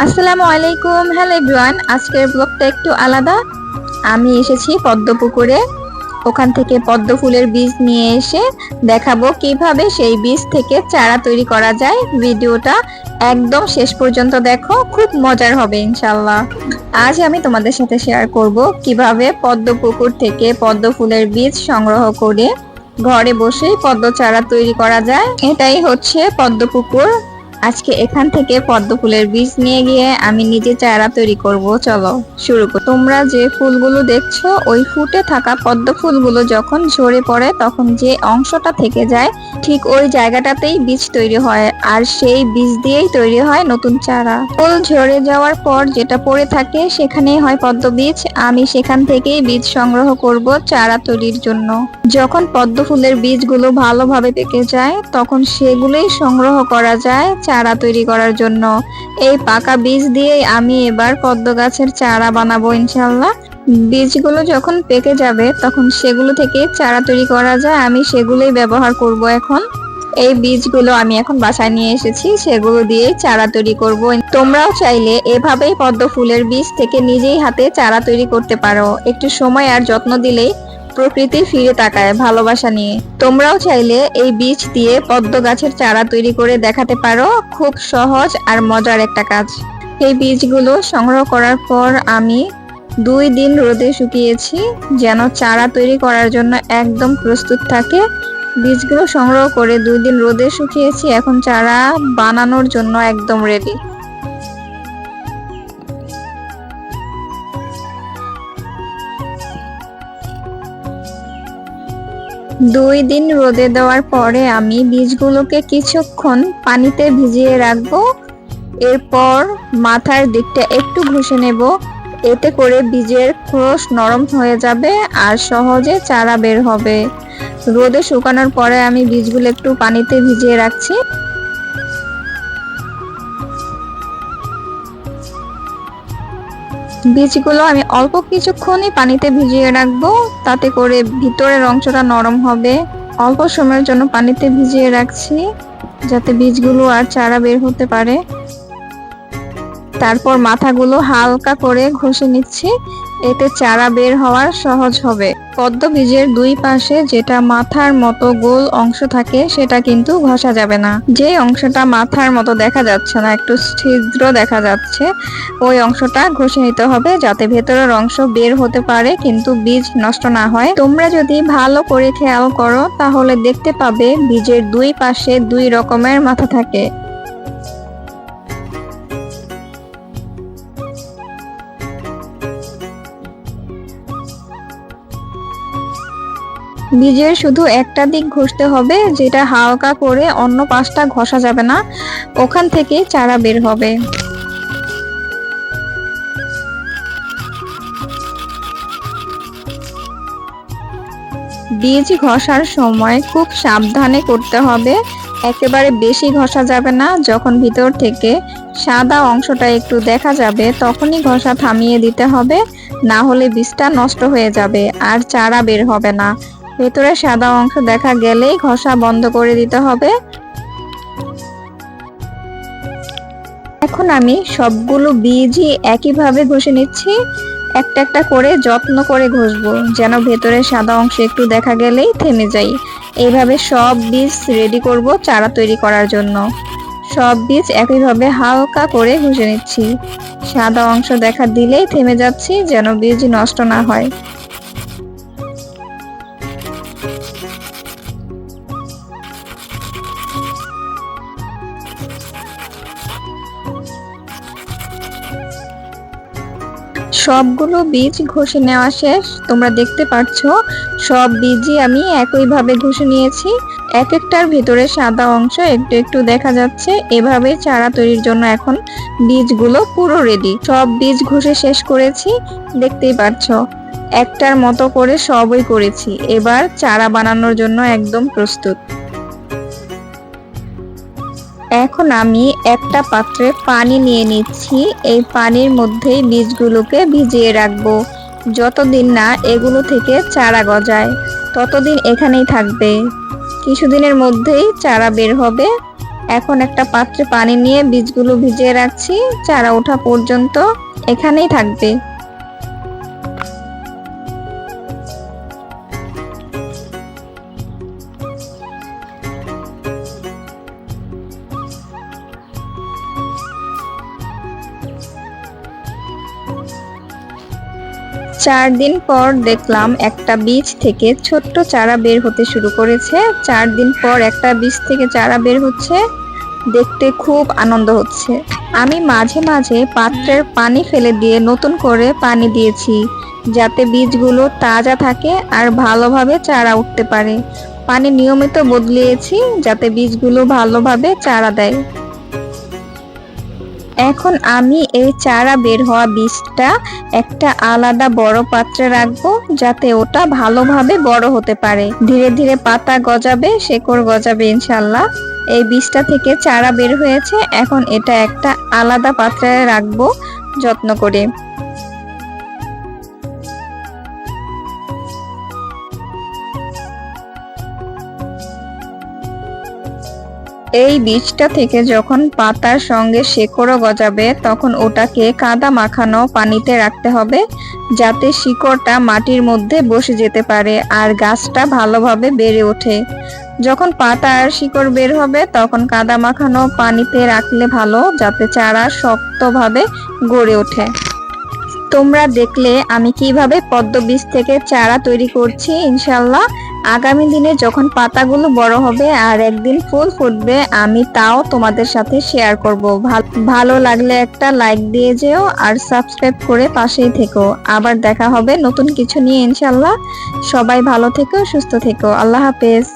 আসসালামু আলাইকুম। Hello everyone আজকের ব্লগটা একটু আলাদা। আমি এসেছি পদ্মপুকুরে। ওখান থেকে পদ্ম ফুলের বীজ নিয়ে এসে দেখাবো কীভাবে সেই বীজ থেকে চারা তৈরি করা যায়। ভিডিওটা একদম শেষ পর্যন্ত দেখো, খুব মজার হবে ইনশাল্লাহ আজ আমি তোমাদের সাথে শেয়ার করব কীভাবে পদ্ম পুকুর থেকে পদ্ম ফুলের বীজ সংগ্রহ করে ঘরে বসেই পদ্ম চারা তৈরি করা যায়। এটাই হচ্ছে পদ্ম পুকুর আজকে এখান থেকে পদ্ম ফুলের বীজ নিয়ে গিয়ে আমি নিজে চারা তৈরি করব, চলো শুরু করি। তোমরা যে ফুলগুলো দেখছ, ওই ফুটে থাকা পদ্ম ফুলগুলো যখন ঝরে পড়ে, তখন যে অংশটা থেকে যায়, ঠিক ওই জায়গাটাতেই বীজ তৈরি হয়। আর সেই বীজ দিয়েই তৈরি হয় নতুন চারা। ফুল ঝরে যাওয়ার পর যেটা পড়ে থাকে, সেখানেই হয় পদ্ম বীজ। আমি সেখান থেকেই বীজ সংগ্রহ করব চারা তৈরির জন্য। যখন পদ্ম ফুলের বীজগুলো ভালোভাবে পেকে যায়, তখন সেগুলোই সংগ্রহ করা যায়। চারা তৈরি করার জন্য। এই পাকা বীজ দিয়েই আমি এবার পদ্ম গাছের চারা বানাবো ইনশাল্লাহ বীজগুলো যখন পেকে যাবে, তখন সেগুলো থেকে চারা তৈরি করা যায়। আমি সেগুলোই ব্যবহার করব এখন। এই বীজগুলো আমি এখন বাসায় নিয়ে এসেছি, সেগুলো দিয়ে চারা তৈরি করব। তোমরাও চাইলে এভাবেই পদ্ম ফুলের বীজ থেকে নিজেই হাতে চারা তৈরি করতে পারো। একটু সময় আর যত্ন দিলেই প্রকৃতি ফিরে তাকায় ভালোবাসা নিয়ে। তোমরাও চাইলে এই বীজ দিয়ে পদ্ম গাছের চারা তৈরি করে দেখাতে পারো। খুব সহজ আর মজার একটা কাজ। এই বীজগুলো সংগ্রহ করার পর আমি দুই দিন রোদে শুকিয়েছি, যেন চারা তৈরি করার জন্য একদম প্রস্তুত থাকে। বীজগুলো সংগ্রহ করে দুই দিন রোদে শুকিয়েছি, এখন চারা বানানোর জন্য একদম রেডি দুই দিন রোদে দেওয়ার পরে আমি বীজগুলোকে কিছুক্ষণ পানিতে ভিজিয়ে রাখব। এরপর মাথার দিকটা একটু ঘষে নেব। এতে করে বীজের ক্রোশ নরম হয়ে যাবে আর সহজে চারা বের হবে। রোদে শুকানোর পরে আমি বীজগুলো একটু পানিতে ভিজিয়ে রাখছি। বীজগুলো আমি অল্প কিছুক্ষণই পানিতে ভিজিয়ে রাখব। তাতে করে ভিতরের অংশটা নরম হবে। অল্প সময়ের জন্য পানিতে ভিজিয়ে রাখছি, যাতে বীজগুলো আর চারা বের হতে পারে। তারপর মাথাগুলো হালকা করে ঘষে নিচ্ছি। এতে চারা বের হওয়ার সহজ হবে। পদ্ম বীজের দুই পাশে যেটা মাথার মতো গোল অংশ থাকে, সেটা কিন্তু ঘষা যাবে না। যে অংশটা মাথার মতো দেখা যাচ্ছে না, একটু ছিদ্র দেখা যাচ্ছে, ওই অংশটা ঘষে নিতে হবে যাতে ভেতরের অংশ বের হতে পারে, কিন্তু বীজ নষ্ট না হয়। তোমরা যদি ভালো করে খেয়াল করো, তাহলে দেখতে পাবে বীজের দুই পাশে দুই রকমের মাথা থাকে। বীজের শুধু একটা দিক ঘষতে হবে, যেটা হালকা করে অন্য পাশটা ঘষা যাবে না, ওখান থেকে চারা বের হবে। বীজ ঘষার সময় খুব সাবধানে করতে হবে, একেবারে বেশি ঘষা যাবে না, যখন ভিতর থেকে সাদা অংশটা একটু দেখা যাবে, তখনই ঘষা থামিয়ে দিতে হবে, না হলে বীজটা নষ্ট হয়ে যাবে, আর চারা বের হবে না। ভেতরে সাদা অংশ দেখা গেলেই ঘষা বন্ধ করে দিতে হবে। এখন আমি সবগুলো বীজই একইভাবে ঘষে নিচ্ছি। একটা একটা করে যত্ন করে ঘষবো, যেন ভেতরে সাদা অংশ একটু দেখা গেলেই থেমে যাই। এইভাবে সব বীজ রেডি করব চারা তৈরি করার জন্য। সব বীজ একইভাবে হালকা করে ঘষে নিচ্ছি। সাদা অংশ দেখা দিলেই থেমে যাচ্ছি, যেন বীজ নষ্ট না হয়। সবগুলো বীজ ঘষে নেওয়া শেষ। তোমরা দেখতে পাচ্ছ, সব বীজই আমি একইভাবে ঘষে নিয়েছি। এক একটার ভিতরে সাদা অংশ একটু একটু দেখা যাচ্ছে। এভাবে চারা তৈরির জন্য এখন বীজগুলো পুরো রেডি সব বীজ ঘষে শেষ করেছি, দেখতেই পাচ্ছ। একটার মতো করে সবই করেছি। এবার চারা বানানোর জন্য একদম প্রস্তুত। এখন আমি একটা পাত্রে পানি নিয়ে নিচ্ছি। এই পানির মধ্যেই বীজগুলোকে ভিজিয়ে রাখব। যতদিন না এগুলো থেকে চারা গজায়, ততদিন এখানেই থাকবে। কিছুদিনের মধ্যেই চারা বের হবে। এখন একটা পাত্রে পানি নিয়ে বীজগুলো ভিজিয়ে রাখছি। চারা ওঠা পর্যন্ত এখানেই থাকবে। চার দিন পর দেখলাম একটা বীজ থেকে ছোট্ট চারা বের হতে শুরু করেছে। চার দিন পর একটা বীজ থেকে চারা বের হচ্ছে। দেখতে খুব আনন্দ হচ্ছে। আমি মাঝে মাঝে পাত্রের পানি ফেলে দিয়ে নতুন করে পানি দিয়েছি, যাতে বীজগুলো তাজা থাকে আর ভালোভাবে চারা উঠতে পারে। পানি নিয়মিত বদলিয়েছি, যাতে বীজগুলো ভালোভাবে চারা দেয়। এখন আমি এই চারা বের হওয়া বীজটা একটা আলাদা বড় পাত্রে রাখব যাতে ওটা ভালোভাবে বড় হতে পারে। ধীরে ধীরে পাতা গজাবে, শেকড় গজাবে ইনশাল্লাহ। এই বীজটা থেকে চারা বের হয়েছে। এখন এটা একটা আলাদা পাত্রে রাখব যত্ন করে। এই বীজটা থেকে যখন পাতার সঙ্গে শেকড়ও গজাবে, তখন ওটাকে কাদা মাখানো পানিতে রাখতে হবে, যাতে শিকড়টা মাটির মধ্যে বসে যেতে পারে আর গাছটা ভালোভাবে বেড়ে ওঠে। যখন পাতা আর শিকড় বের হবে, তখন কাদা মাখানো পানিতে রাখলে ভালো, যাতে চারা শক্তভাবে গড়ে ওঠে। তোমরা দেখলে আমি কীভাবে পদ্ম বীজ থেকে চারা তৈরি করছি, ইনশাল্লাহ। আগামী দিনে যখন পাতাগুলো বড় হবে আর একদিন ফুল ফুটবে, আমি তাও তোমাদের সাথে শেয়ার করব। ভালো লাগলে একটা লাইক দিয়ে যেও আর সাবস্ক্রাইব করে পাশেই থেকো। আবার দেখা হবে নতুন কিছু নিয়ে ইনশাল্লাহ সবাই ভালো থেকো, সুস্থ থেকো। আল্লাহ হাফেজ।